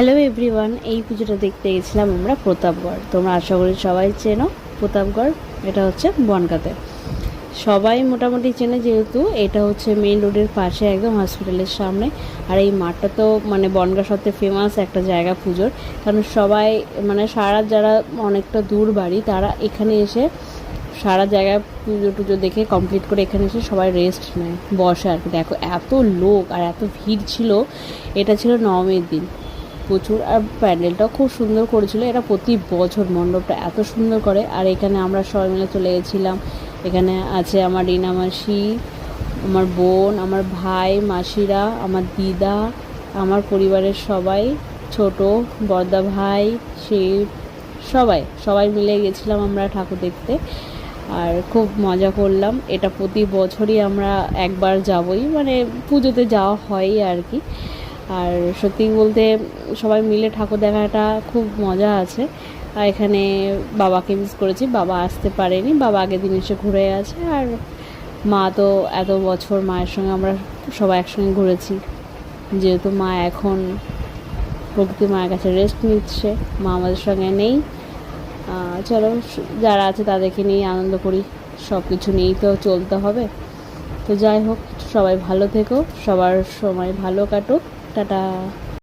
Hello everyone এই পুজোটা দেখতে গেছিলাম আমরা প্রতাপগড়। তোমরা আশা করি সবাই চেনো প্রতাপগড়, এটা হচ্ছে বনগাঁতে। সবাই মোটামুটি চেনে যেহেতু, এটা হচ্ছে মেন রোডের পাশে একদম হসপিটালের সামনে। আর এই মাঠটা তো মানে বনগা সত্যি ফেমাস একটা জায়গা পুজোর। কারণ সবাই মানে সারা যারা অনেকটা দূর বাড়ি, তারা এখানে এসে সারা জায়গায় পুজো টুজো দেখে কমপ্লিট করে এখানে এসে সবাই রেস্ট নেয়, বসে আর কি। দেখো এত লোক আর এত ভিড় ছিল, এটা ছিল নবমীর দিন। প্রচুর, আর প্যান্ডেলটাও খুব সুন্দর করেছিল। এটা প্রতি বছর মণ্ডপটা এত সুন্দর করে। আর এখানে আমরা সবাই মিলে চলে গেছিলাম। এখানে আছে আমার রিনা মাসি, আমার বোন, আমার ভাই, মাসিরা, আমার দিদা, আমার পরিবারের সবাই, ছোট বর্দা ভাই, শিব, সবাই সবাই মিলে গেছিলাম আমরা ঠাকুর দেখতে। আর খুব মজা করলাম। এটা প্রতি বছরই আমরা একবার যাবই। মানে পুজোতে যাওয়া হয়ই আর কি। আর সত্যি বলতে সবাই মিলে ঠাকুর দেখাটা খুব মজা আছে। আর এখানে বাবাকে মিস করেছি, বাবা আসতে পারেনি, বাবা আগের দিন এসে ঘুরে আছে আর মা তো এত বছর মায়ের সঙ্গে আমরা সবাই একসঙ্গে ঘুরেছি। যেহেতু মা এখন প্রকৃতি মায়ের কাছে রেস্ট নিচ্ছে, মা আমাদের সঙ্গে নেই। চলো, যারা আছে তাদেরকে নিয়ে আনন্দ করি। সব কিছু নিয়েই তো চলতে হবে। তো যাই হোক, সবাই ভালো থেকো, সবার সময় ভালো কাটুক। Ta-da.